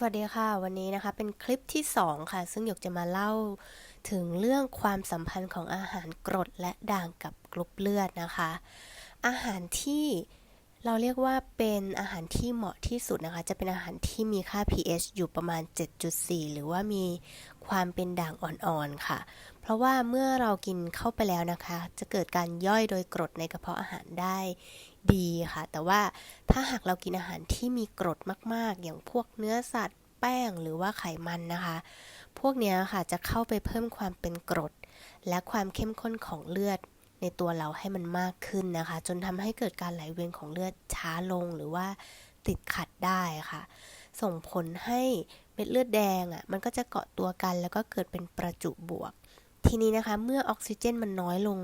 สวัสดีค่ะ วันนี้นะคะเป็นคลิปที่ 2 ค่ะ ซึ่งหยกจะมาเล่าถึงเรื่องความสัมพันธ์ของอาหารกรดและด่างกับกรุ๊ปเลือดนะคะ อาหารที่ เราเรียกว่าเป็นอาหารที่เหมาะที่สุดนะคะ จะเป็นอาหารที่มีค่า pH อยู่ประมาณ 7.4 หรือว่ามีความเป็นด่างอ่อนๆค่ะ เพราะว่าเมื่อเรากินเข้าไปแล้วนะคะ จะเกิดการย่อยโดยกรดในกระเพาะอาหารได้ดีค่ะ แต่ว่าถ้าหากเรากินอาหารที่มีกรดมากๆ อย่างพวกเนื้อสัตว์ แป้งหรือว่าไขมันนะคะ พวกนี้ค่ะจะเข้าไปเพิ่มความเป็นกรด และความเข้มข้นของเลือด ในตัวเราให้มันมากขึ้นนะคะ จนทำให้เกิดการไหลเวียนของเลือดช้าลงหรือว่าติดขัดได้ค่ะ ส่งผลให้เม็ดเลือดแดงอะมันก็จะเกาะตัวกัน แล้วก็เกิดเป็นประจุบวก ทีนี้นะคะ เมื่อออกซิเจนมันน้อยลง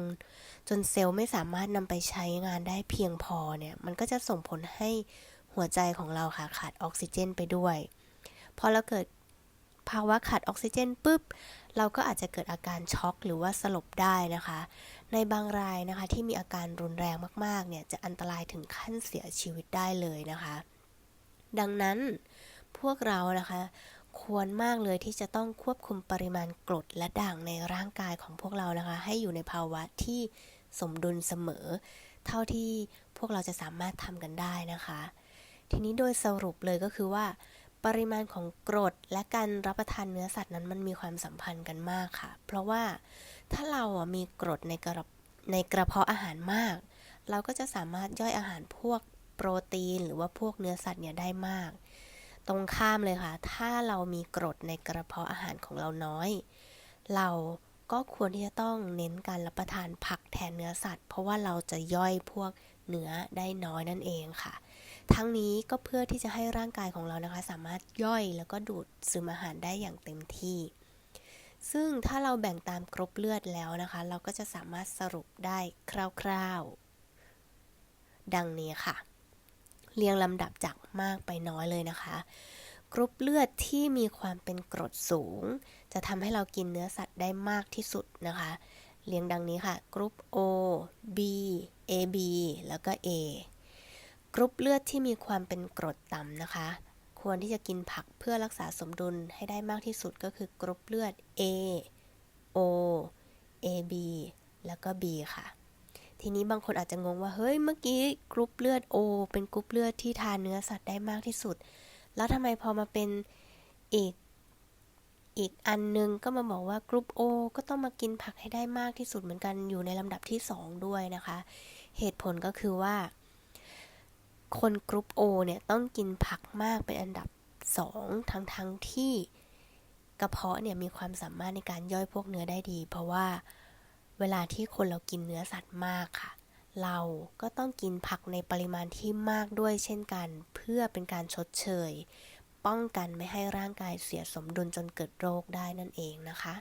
จนเซลล์ไม่สามารถนำไปใช้งานได้เพียงพอเนี่ยมันก็จะส่งผลให้หัวใจของเราค่ะขาดออกซิเจนไปด้วยพอเราเกิดภาวะขาดออกซิเจนปุ๊บ เราก็อาจจะเกิดอาการช็อกหรือว่าสลบได้นะคะ ในบางรายนะคะที่มีอาการรุนแรงมากๆเนี่ยจะอันตรายถึงขั้นเสียชีวิตได้เลยนะคะ ดังนั้นพวกเรานะคะควรมากเลยที่จะต้องควบคุมปริมาณกรดและด่างในร่างกายของพวกเรานะคะ ให้อยู่ในภาวะที่สมดุลเสมอ เท่าที่พวกเราจะสามารถทำกันได้นะคะ ทีนี้โดยสรุปเลยก็คือว่า ปริมาณของกรดและการรับประทานเนื้อสัตว์นั้นมันมีความสัมพันธ์กันมากค่ะ เพราะว่าถ้าเราอะมีกรดในกระในกระเพาะอาหารมาก เราก็จะสามารถย่อยอาหารพวกโปรตีน หรือว่าพวกเนื้อสัตว์เนี่ยได้มาก ตรงข้ามเลยค่ะ ถ้าเรามีกรดในกระเพาะอาหารของเราน้อย เราก็ควรที่จะต้องเน้นการรับประทานผักแทนเนื้อสัตว์ เพราะว่าเราจะย่อยพวกเนื้อได้น้อยนั่นเองค่ะ ทั้งนี้ก็เพื่อที่จะให้ร่างกายของเรานะคะ สามารถย่อยแล้วก็ดูดซึมอาหารได้อย่างเต็มที่ ซึ่งถ้าเราแบ่งตามกรุ๊ปเลือดแล้วนะคะ เราก็จะสามารถสรุปได้คร่าวๆ ดังนี้ค่ะ เรียงลำดับจากมากไปน้อยเลยนะคะกรุ๊ปเลือดที่มีความเป็นกรดสูง จะทำให้เรากินเนื้อสัตว์ได้มากที่สุดนะคะ เรียงดังนี้ค่ะ กรุ๊ป O B AB แล้วก็ A กรุ๊ปเลือดที่มีความเป็นกรดต่ำนะคะ ควรที่จะกินผักเพื่อรักษาสมดุลให้ได้มากที่สุดก็คือกรุ๊ปเลือด A O AB แล้วก็ B ค่ะ ทีนี้บางคนอาจจะงงว่า เฮ้ย เมื่อกี้กรุ๊ปเลือด O เป็นกรุ๊ปเลือดที่ทานเนื้อสัตว์ได้มากที่สุด แล้วทำไมพอมาเป็นอีกอีกอันนึงก็มาบอกว่ากรุ๊ป O ก็ต้องมากินผักให้ได้มากที่สุดเหมือนกันอยู่ในลำดับที่ 2 ด้วยนะคะ เหตุผลก็คือว่า คนกรุ๊ป O เนี่ยต้องกินผักมากเป็นอันดับ 2 ทั้งทั้งที่กระเพาะเนี่ยมีความสามารถในการย่อยพวกเนื้อได้ดี เพราะว่าเวลาที่คนเรากินเนื้อสัตว์มากค่ะ เราก็ต้องกินผักในปริมาณที่มากด้วยเช่นกัน เพื่อเป็นการชดเชย ป้องกันไม่ให้ร่างกายเสียสมดุลจนเกิดโรคได้นั่นเองนะคะ